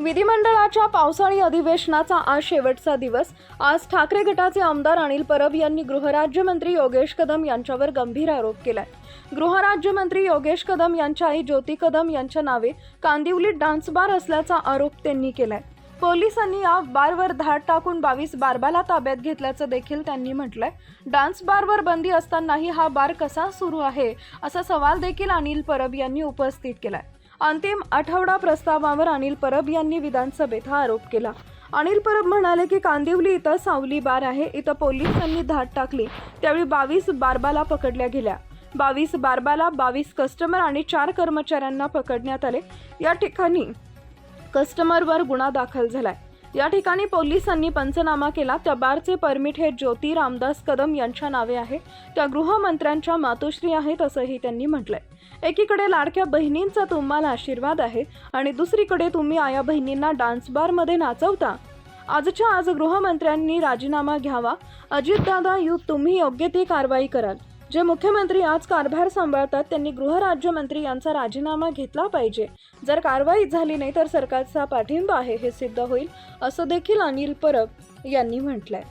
विधिमंडळाच्या पावसाळी अधिवेशनाचा आज शेवटचा दिवस. आज ठाकरे गटाचे आमदार अनिल परब यांनी गृहराज्यमंत्री योगेश कदम यांच्यावर गंभीर आरोप केलाय. गृहराज्यमंत्री योगेश कदम यांच्या आई ज्योती कदम यांच्या नावे कांदिवलीत डान्स बार असल्याचा आरोप त्यांनी केलाय. पोलिसांनी या बारवर धाड टाकून बावीस बारबाला ताब्यात घेतल्याचं देखील त्यांनी म्हटलंय. डान्स बारवर बंदी असतानाही हा बार कसा सुरू आहे? असा सवाल देखील अनिल परब यांनी उपस्थित केलाय. अंतिम आठवडा प्रस्तावावर अनिल परब यांनी विधानसभेत हा आरोप केला. अनिल परब म्हणाले की कांदिवली इथं सावली बार आहे इथं पोलिसांनी धाड टाकली. त्यावेळी बावीस बारबाला पकडल्या गेल्या. बावीस बारबाला बावीस कस्टमर आणि चार कर्मचाऱ्यांना पकडण्यात आले. या ठिकाणी कस्टमरवर गुन्हा दाखल झालाय. या ठिकाणी पोलिसांनी पंचनामा केला. त्या बारचे परमिट हे ज्योती रामदास कदम यांच्या नावे आहे. त्या गृहमंत्र्यांच्या मातोश्री आहेत असंही त्यांनी म्हटलंय. एकीकडे लाडक्या बहिणींचा तुम्हाला आशीर्वाद आहे आणि दुसरीकडे तुम्ही आया बहिणींना डान्स बारमध्ये नाचवता. आजच्या आज गृहमंत्र्यांनी राजीनामा घ्यावा. अजितदादा यू तुम्ही योग्य ती कारवाई कराल. जे मुख्यमंत्री आज कारभार सांभाळतात त्यांनी गृहराज्यमंत्री यांचा राजीनामा घेतला पाहिजे. जर कारवाई झाली नाही तर सरकारचा पाठिंबा आहे हे सिद्ध होईल असं देखील अनिल परब यांनी म्हटलंय.